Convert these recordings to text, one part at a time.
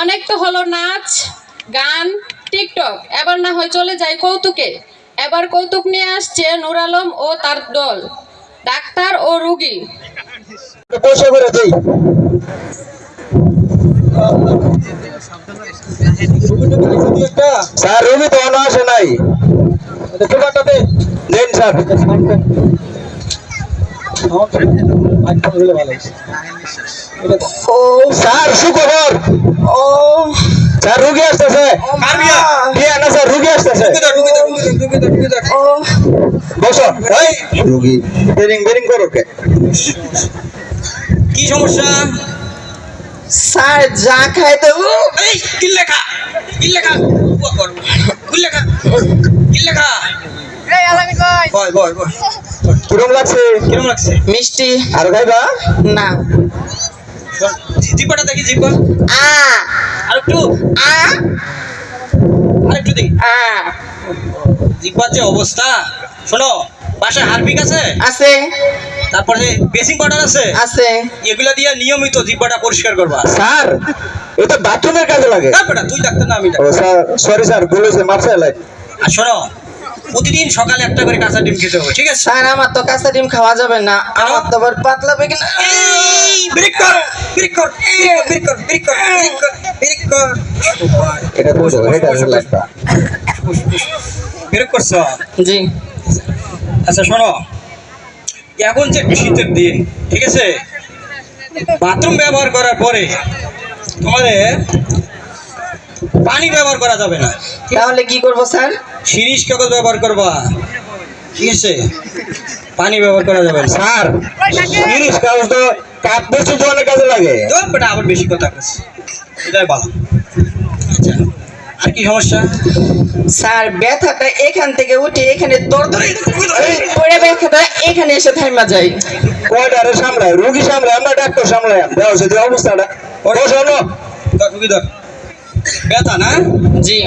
অনেক তো হলো নাচ, গান, টিকটক। এবার না হয় চলে যায় কৌতুকে। এবার কৌতুক নিয়ে আসছে নূর আলম ও তার দল, ডাক্তার ও রুগী। স্যার রবি তো নাই। স্যার। ও স্যার সুখবর। ও স্যার রুগী আসতেছে। না স্যার রুগী আসতেছে? ও বসো। এই রুগী বেরিং বেরিং করো কে? কি সমস্যা? স্যার যা খাই দেবো এই কি লেখা কি লেখা। কি লেখা কি লেখা। বয় বয় বয়। কিরম লাগছে? কিরম লাগছে? মিষ্টি। আর খাইবা? না। জি- জিব্বাটা দেখি জিব্বা। আ। আর একটু। আ। আর একটু দেখি। আ। জিব্বার যে অবস্থা। শোনো বাসায় হারপিক আছে? আছে। তারপরে বেসিং পাউডার আছে? আছে। এগুলা দিয়ে নিয়মিত জিব্বাটা পরিষ্কার করবা। স্যার এটা বাথরুমের কাজে লাগে। না বেটা তুই ডাক্তার না আমি ও ডাক্তার। স্যার সরি স্যার বলেছে মাপ চাইলাই আর শোনো প্রতিদিন সকালে একটা করে কাঁচা ডিম খেতে হবে ঠিক আছে? স্যার আমার তো কাঁচা ডিম খাওয়া যাবে না। আমার তো আবার পাতলা এই ব্রেক কর ব্রেক কর ব্রেক কর ব্রেক কর ব্রেক কর ব্রেক কর এটা বুঝো এটা লাগবা ব্রেক করছ জি। আচ্ছা শোনো। এখন যে শীতের দিন ঠিক আছে? বাথরুম ব্যবহার করার পরে তোমাদের পানি ব্যবহার করা যাবে না। তাহলে কি করব স্যার? সিরিজ কাগজ ব্যবহার করবা? ঠিক আছে পানি ব্যবহার করা যাবে স্যার তিরিশ কাগজ তো বস্তু তো অনেক কাজে লাগে। তো বেটা আবার বেশি কথা আছে এটাই ভালো। আচ্ছা আর কি সমস্যা? স্যার ব্যথাটা এখান থেকে উঠে এখানে দরদরে পড়ে ব্যথাটা এখানে এসে থাইমা যায়। কয়টারে সামলায়? রুগী সামলায় আমরা ডাক্তার সামলাই দেওয়া হচ্ছে যে অবস্থাটা। বসো হলো রুগী ধর। ব্যথা না? জি।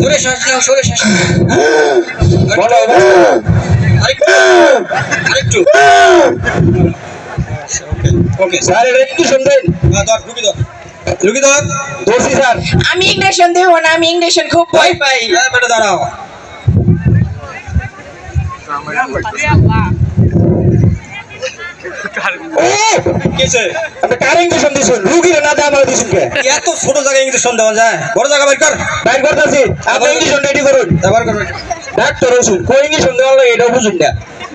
জোরে শ্বাস নাও সরে শ্বাস নাও। বলো। আরেকটু আরেকটু। ওকে। ওকে স্যার এটা একটু শুনবেন। হ্যাঁ, ধর রুগী ধর রুগী ধর ধরছি স্যার। আমি ইংরেশন দেব না আমি ইংরেশন খুব ভয় পাই। হ্যাঁ বেটা দাঁড়াও। কিসে? আপনি কার ইঞ্জেকশন দিছেন রুগীর না দিয়ে আমার দিছেন কে? এত ছোট জায়গায় ইঞ্জেকশন দেওয়া যায়। বড় জায়গা বের কর। বাইর করতেছি আপনি ইঞ্জেকশন রেডি করুন। ব্যবহার করবে ডাক্তার ওষুধ কোন ইঞ্জেকশন দেওয়ার লাগে এটা বুঝুন না।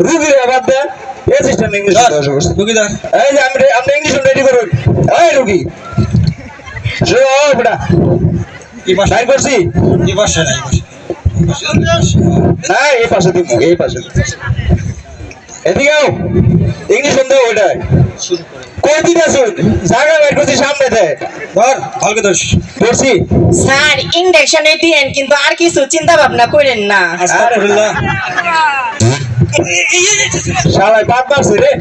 রুগীর বাদ দেন অ্যাসিস্ট্যান্ট ইঞ্জেকশন ধর দেওয়া সমস্যা রুগী ধর। এই যে আপনি আপনি ইঞ্জেকশন রেডি করুন। এই রুগী। জো বড়া কি পাশে। বাইর করছি। কি পাশে না এই পাশে এই পাশে। হ্যাঁ এই পাশে দিব এই পাশে। এদিকে আও। ইঞ্জেকশন দেও ওইটাই কই দিতে আসুন জায়গা বাইর করছি সামনে দে। ধর ভালকে ধর ধরছি। স্যার ইঞ্জেকশনে দিয়েন কিন্তু আর কিছু চিন্তা ভাবনা করেন না। আস্তাগফিরুল্লাহ শালায় পাত মারছে রে।